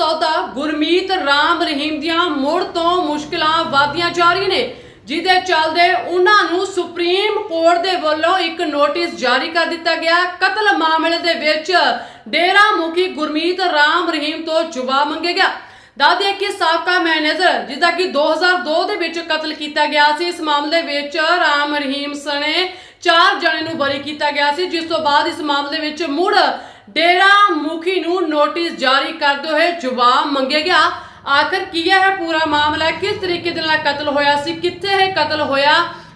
ਸੌਦਾ ਗੁਰਮੀਤ ਰਾਮ ਰਹੀਮ ਦੀਆਂ ਮੁੜ ਤੋਂ ਮੁਸ਼ਕਲਾਂ ਵਧਦੀਆਂ ਜਾ ਰਹੀਆਂ ਨੇ, ਜਿਹਦੇ ਚੱਲਦੇ ਉਹਨਾਂ ਨੂੰ ਸੁਪਰੀਮ ਕੋਰਟ ਦੇ ਵੱਲੋਂ ਇੱਕ ਨੋਟਿਸ ਜਾਰੀ ਕਰ ਦਿੱਤਾ ਗਿਆ। ਕਤਲ ਮਾਮਲੇ ਦੇ ਵਿੱਚ ਡੇਰਾ ਮੁਖੀ ਗੁਰਮੀਤ ਰਾਮ ਰਹੀਮ ਤੋਂ ਜਵਾਬ ਮੰਗੇ ਗਿਆ। ਦੱਸਦੇ ਕਿ ਸਾਬਕਾ ਮੈਨੇਜਰ ਜਿਹਦਾ ਕਿ 2002 ਦੇ ਵਿੱਚ ਕਤਲ ਕੀਤਾ ਗਿਆ ਸੀ, ਇਸ ਮਾਮਲੇ ਵਿੱਚ ਰਾਮ ਰਹੀਮ ਸਣੇ ਚਾਰ ਜਣੇ ਨੂੰ ਬਰੀ ਕੀਤਾ ਗਿਆ ਸੀ, ਜਿਸ ਤੋਂ ਬਾਅਦ ਇਸ ਮਾਮਲੇ ਵਿੱਚ ਮੁੜ ਡੇਰਾ ਮੁਖੀ ਨੂੰ ਨੋਟਿਸ ਜਾਰੀ ਕਰਦੇ ਹੋਏ ਜਵਾਬ ਮੰਗਿਆ ਗਿਆ। ਆਖਰ ਕੀ ਹੈ ਪੂਰਾ ਮਾਮਲਾ? ਕਿਸ ਤਰੀਕੇ ਦੇ ਨਾਲ ਕਤਲ ਹੋਇਆ ਸੀ? ਕਿੱਥੇ ਇਹ ਕਤਲ ਹੋਇਆ?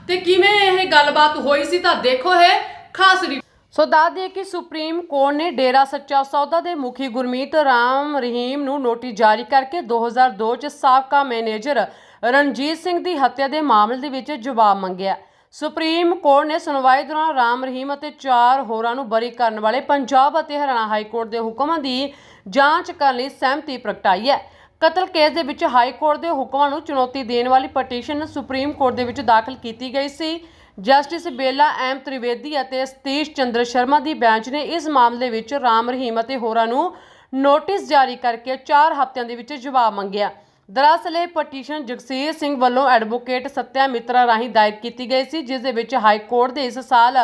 ਤੇ ਕਿਵੇਂ ਇਹ ਗੱਲਬਾਤ ਹੋਈ ਸੀ? ਤਾਂ ਦੇਖੋ ਇਹ ਖਾਸ ਸੋ ਦੱਸ ਦਈਏ ਕਿ ਸੁਪਰੀਮ ਕੋਰਟ ਨੇ ਡੇਰਾ ਸੱਚਾ ਸੌਦਾ ਦੇ ਮੁਖੀ ਗੁਰਮੀਤ ਰਾਮ ਰਹੀਮ ਨੂੰ ਨੋਟਿਸ ਜਾਰੀ ਕਰਕੇ 2002 ਚ ਸਾਬਕਾ ਮੈਨੇਜਰ ਰਣਜੀਤ ਸਿੰਘ ਦੀ ਹੱਤਿਆ ਦੇ ਮਾਮਲੇ ਦੇ ਵਿੱਚ ਜਵਾਬ ਮੰਗਿਆ। ਸੁਪਰੀਮ ਕੋਰਟ ਨੇ ਸੁਣਵਾਈ ਦੌਰਾਨ ਰਾਮ ਰਹੀਮ ਅਤੇ ਚਾਰ ਹੋਰਾਂ ਨੂੰ ਬਰੀ ਕਰਨ ਵਾਲੇ ਪੰਜਾਬ ਅਤੇ ਹਰਿਆਣਾ ਹਾਈ ਕੋਰਟ ਦੇ ਹੁਕਮਾਂ ਦੀ ਜਾਂਚ ਕਰਨ ਲਈ ਸਹਿਮਤੀ ਪ੍ਰਗਟਾਈ ਹੈ। ਕਤਲ ਕੇਸ ਦੇ ਵਿੱਚ ਹਾਈ ਕੋਰਟ ਦੇ ਹੁਕਮਾਂ ਨੂੰ ਚੁਣੌਤੀ ਦੇਣ ਵਾਲੀ ਪਟੀਸ਼ਨ ਸੁਪਰੀਮ ਕੋਰਟ ਦੇ ਵਿੱਚ ਦਾਖਲ ਕੀਤੀ ਗਈ ਸੀ। ਜਸਟਿਸ ਬੇਲਾ ਐਮ ਤ੍ਰਿਵੇਦੀ ਅਤੇ ਸਤੀਸ਼ ਚੰਦਰ ਸ਼ਰਮਾ ਦੀ ਬੈਂਚ ਨੇ ਇਸ ਮਾਮਲੇ ਵਿੱਚ ਰਾਮ ਰਹੀਮ ਅਤੇ ਹੋਰਾਂ ਨੂੰ ਨੋਟਿਸ ਜਾਰੀ ਕਰਕੇ 4 ਹਫ਼ਤਿਆਂ ਦੇ ਵਿੱਚ ਜਵਾਬ ਮੰਗਿਆ। ਦਰਅਸਲ ਇਹ ਪਟੀਸ਼ਨ ਜਗਸੀਰ ਸਿੰਘ ਵੱਲੋਂ ਐਡਵੋਕੇਟ ਸਤਿਆ ਮਿੱਤਰਾ ਰਾਹੀਂ ਦਾਇਰ ਕੀਤੀ ਗਈ ਸੀ, ਜਿਸ ਦੇ ਵਿੱਚ ਹਾਈ ਕੋਰਟ ਦੇ ਇਸ ਸਾਲ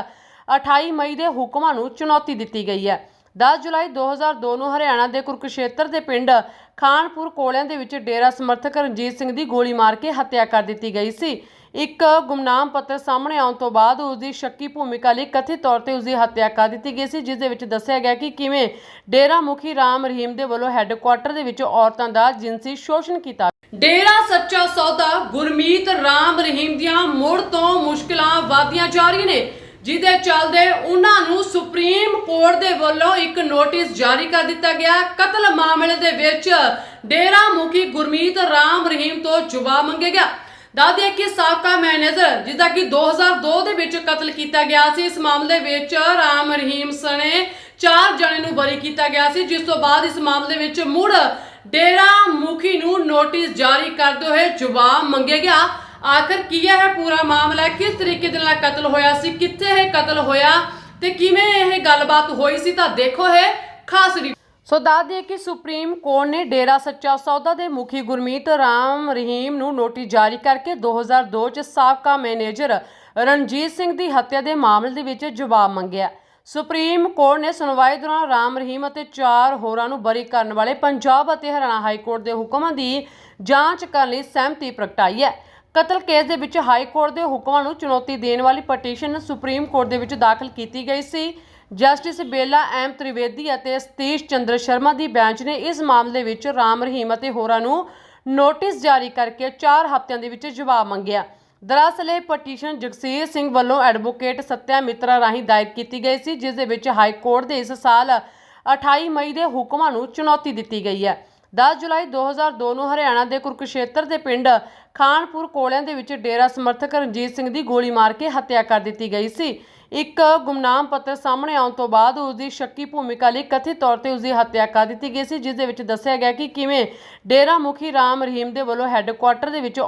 28 ਮਈ ਦੇ ਹੁਕਮਾਂ ਨੂੰ ਚੁਣੌਤੀ ਦਿੱਤੀ ਗਈ ਹੈ। 10 ਜੁਲਾਈ 2002 ਨੂੰ ਹਰਿਆਣਾ ਦੇ ਕੁਰਕਸ਼ੇਤਰ ਦੇ ਪਿੰਡ ਖਾਨਪੁਰ ਕੋਲਿਆਂ ਦੇ ਵਿੱਚ ਡੇਰਾ ਸਮਰਥਕ ਰਣਜੀਤ ਸਿੰਘ ਦੀ ਗੋਲੀ ਮਾਰ ਕੇ ਹੱਤਿਆ ਕਰ ਦਿੱਤੀ ਗਈ ਸੀ। ਇੱਕ ਗੁਮਨਾਮ ਪੱਤਰ ਸਾਹਮਣੇ ਆਉਣ ਤੋਂ ਬਾਅਦ ਉਸ ਦੀ ਸ਼ੱਕੀ ਭੂਮਿਕਾ ਲਈ ਕਥਿਤ ਤੌਰ ਤੇ ਉਸ ਦੀ ਹੱਤਿਆ ਕਰ ਦਿੱਤੀ ਗਈ ਸੀ, ਜਿਸ ਦੇ ਵਿੱਚ ਦੱਸਿਆ ਗਿਆ ਕਿ ਕਿਵੇਂ ਡੇਰਾ ਮੁਖੀ ਰਾਮ ਰਹੀਮ ਦੇ ਵੱਲੋਂ ਹੈੱਡਕੁਆਟਰ ਦੇ ਵਿੱਚ ਔਰਤਾਂ ਦਾ ਜਿਨਸੀ ਸ਼ੋਸ਼ਣ ਕੀਤਾ ਡੇਰਾ ਸੱਚਾ ਸੌਦਾ ਗੁਰਮੀਤ ਰਾਮ ਰਹੀਮ ਦੀਆਂ ਮੁੜ ਤੋਂ ਮੁਸ਼ਕਲਾਂ ਵਧਦੀਆਂ ਜਾ ਰਹੀਆਂ ਨੇ, ਜਿਹਦੇ ਚੱਲਦੇ ਉਹਨਾਂ ਨੂੰ ਸੁਪਰੀਮ ਕੋਰਟ ਦੇ ਵੱਲੋਂ ਇੱਕ ਨੋਟਿਸ ਜਾਰੀ ਕਰ ਦਿੱਤਾ ਗਿਆ। ਕਤਲ ਮਾਮਲੇ ਦੇ ਵਿੱਚ ਡੇਰਾ ਮੁਖੀ ਗੁਰਮੀਤ ਰਾਮ ਰਹੀਮ ਤੋਂ ਜਵਾਬ ਮੰਗਿਆ ਗਿਆ। ਦੱਸਦੇ ਕਿ ਸਾਬਕਾ ਮੈਨੇਜਰ ਜਿਹਦਾ ਕਿ 2002 ਦੇ ਵਿੱਚ ਕਤਲ ਕੀਤਾ ਗਿਆ ਸੀ, ਇਸ ਮਾਮਲੇ ਵਿੱਚ ਰਾਮ ਰਹੀਮ ਸਣੇ ਚਾਰ ਜਣੇ ਨੂੰ ਬਰੀ ਕੀਤਾ ਗਿਆ ਸੀ। ਜਿਸ ਤੋਂ ਬਾਅਦ ਇਸ ਮਾਮਲੇ ਵਿੱਚ ਮੁੜ ਡੇਰਾ ਮੁਖੀ ਨੂੰ ਨੋਟਿਸ ਜਾਰੀ ਕਰਦੇ ਹੋਏ ਜਵਾਬ ਮੰਗਿਆ ਗਿਆ। ਆਖਰ ਕੀ ਹੈ ਇਹ ਪੂਰਾ ਮਾਮਲਾ ਕਿਸ ਤਰੀਕੇ ਦੇ ਨਾਲ ਕਤਲ ਹੋਇਆ ਸੀ? ਕਿੱਥੇ ਇਹ ਕਤਲ ਹੋਇਆ? ਤੇ ਕਿਵੇਂ ਇਹ ਗੱਲਬਾਤ ਹੋਈ ਸੀ? ਤਾਂ ਦੇਖੋ ਇਹ ਖਾਸ ਸੋ ਦੱਸ ਦਈਏ ਕਿ ਸੁਪਰੀਮ ਕੋਰਟ ਨੇ ਡੇਰਾ ਸੱਚਾ ਸੌਦਾ ਦੇ ਮੁਖੀ ਗੁਰਮੀਤ ਰਾਮ ਰਹੀਮ ਨੂੰ ਨੋਟਿਸ ਜਾਰੀ ਕਰਕੇ 2002 ਚ ਸਾਬਕਾ ਮੈਨੇਜਰ ਰਣਜੀਤ ਸਿੰਘ ਦੀ ਹੱਤਿਆ ਦੇ ਮਾਮਲੇ ਦੇ ਵਿੱਚ ਜਵਾਬ ਮੰਗਿਆ। ਸੁਪਰੀਮ ਕੋਰਟ ਨੇ ਸੁਣਵਾਈ ਦੌਰਾਨ ਰਾਮ ਰਹੀਮ ਅਤੇ ਚਾਰ ਹੋਰਾਂ ਨੂੰ ਬਰੀ ਕਰਨ ਵਾਲੇ ਪੰਜਾਬ ਅਤੇ ਹਰਿਆਣਾ ਹਾਈ ਕੋਰਟ ਦੇ ਹੁਕਮਾਂ ਦੀ ਜਾਂਚ ਕਰਨ ਲਈ ਸਹਿਮਤੀ ਪ੍ਰਗਟਾਈ ਹੈ। ਕਤਲ ਕੇਸ ਦੇ ਵਿੱਚ ਹਾਈ ਕੋਰਟ ਦੇ ਹੁਕਮਾਂ ਨੂੰ ਚੁਣੌਤੀ ਦੇਣ ਵਾਲੀ ਪਟੀਸ਼ਨ ਸੁਪਰੀਮ ਕੋਰਟ ਦੇ ਵਿੱਚ ਦਾਖਲ ਕੀਤੀ ਗਈ ਸੀ। ਜਸਟਿਸ ਬੇਲਾ ਐਮ ਤ੍ਰਿਵੇਦੀ ਅਤੇ ਸਤੀਸ਼ ਚੰਦਰ ਸ਼ਰਮਾ ਦੀ ਬੈਂਚ ਨੇ ਇਸ ਮਾਮਲੇ ਵਿੱਚ ਰਾਮ ਰਹੀਮ ਅਤੇ ਹੋਰਾਂ ਨੂੰ ਨੋਟਿਸ ਜਾਰੀ ਕਰਕੇ 4 ਹਫ਼ਤਿਆਂ ਦੇ ਵਿੱਚ ਜਵਾਬ ਮੰਗਿਆ। ਦਰਅਸਲ ਇਹ ਪਟੀਸ਼ਨ ਜਗਸੀਰ ਸਿੰਘ ਵੱਲੋਂ ਐਡਵੋਕੇਟ ਸਤਿਆ ਮਿੱਤਰਾ ਰਾਹੀਂ ਦਾਇਰ ਕੀਤੀ ਗਈ ਸੀ, ਜਿਸ ਦੇ ਵਿੱਚ ਹਾਈ ਕੋਰਟ ਦੇ ਇਸ ਸਾਲ 28 ਮਈ ਦੇ ਹੁਕਮਾਂ ਨੂੰ ਚੁਣੌਤੀ ਦਿੱਤੀ ਗਈ ਹੈ। 10 ਜੁਲਾਈ 2002 ਨੂੰ ਹਰਿਆਣਾ ਦੇ ਕੁਰਕਸ਼ੇਤਰ ਦੇ ਪਿੰਡ ਖਾਨਪੁਰ ਕੋਲਿਆਂ ਦੇ ਵਿੱਚ ਡੇਰਾ ਸਮਰਥਕ ਰਣਜੀਤ ਸਿੰਘ ਦੀ ਗੋਲੀ ਮਾਰ ਕੇ ਹੱਤਿਆ ਕਰ ਦਿੱਤੀ ਗਈ ਸੀ। ਇੱਕ ਗੁਮਨਾਮ ਪੱਤਰ ਸਾਹਮਣੇ ਆਉਣ ਤੋਂ ਬਾਅਦ ਉਸ ਦੀ ਸ਼ੱਕੀ ਭੂਮਿਕਾ ਲਈ ਕਥਿਤ ਤੌਰ ਤੇ ਉਸ ਦੀ ਹੱਤਿਆ ਕਰ ਦਿੱਤੀ ਗਈ ਸੀ, ਜਿਸ ਦੇ ਵਿੱਚ ਦੱਸਿਆ ਗਿਆ ਕਿ ਕਿਵੇਂ ਡੇਰਾ ਮੁਖੀ ਰਾਮ ਰਹੀਮ ਦੇ ਵੱਲੋਂ ਹੈੱਡਕੁਆਟਰ ਦੇ ਵਿੱਚ